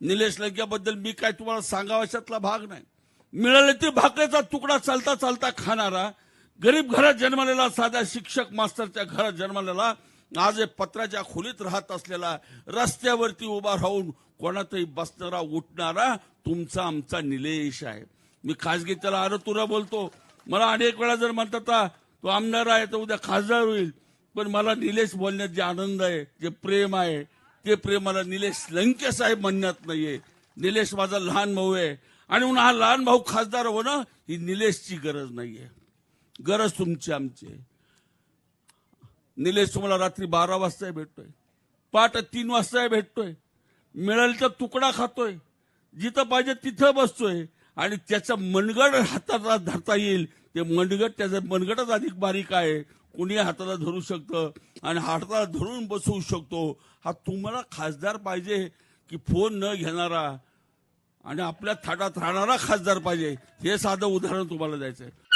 निलेश लग्याबद्दल मी काय तुम्हाला सांगावाशातला भाग नाही. मिळाले ते भाकरीचा तुकडा चालता चालता खाणारा गरीब घरात जन्मलेला साध्या शिक्षक मास्तरच्या घरात जन्मलेला आज एक पत्राच्या खोलीत राहत असलेला रस्त्यावरती उभा राहून कोणातही बसणारा उठणारा तुमचा आमचा निलेश आहे. मी खासगी त्याला अरतुरा बोलतो. मला अनेक वेळा जर म्हणतात तो आमदार आहे तर उद्या खासदार होईल. पण मला निलेश बोलण्यात जे आनंद आहे जे प्रेम आहे ते प्रेम मला निलेश लंके साहेब म्हणण्यात नाहीये. निलेश माझा लहान भाऊ आहे. आणि म्हणून हा लहान भाऊ खासदार होणं ही निलेशची गरज नाहीये. गरज तुमची आमची आहे. निलेश तुम्हाला रात्री बारा वाजता भेटतोय. पाठ तीन वाजता भेटतोय. मिळेल तर तुकडा खातोय. जिथं पाहिजे तिथं बसतोय. आणि त्याचं मनगड हातात धरता येईल. ते मनगड त्याचं मनगडच अधिक बारीक आहे. कुणी हाताला धरू शकतं आणि हाताला धरून बसवू शकतो हा तुम्हाला खासदार पाहिजे की फोन न घेणारा आणि आपल्या थाटात राहणारा खासदार पाहिजे. हे साधं उदाहरण तुम्हाला द्यायचं आहे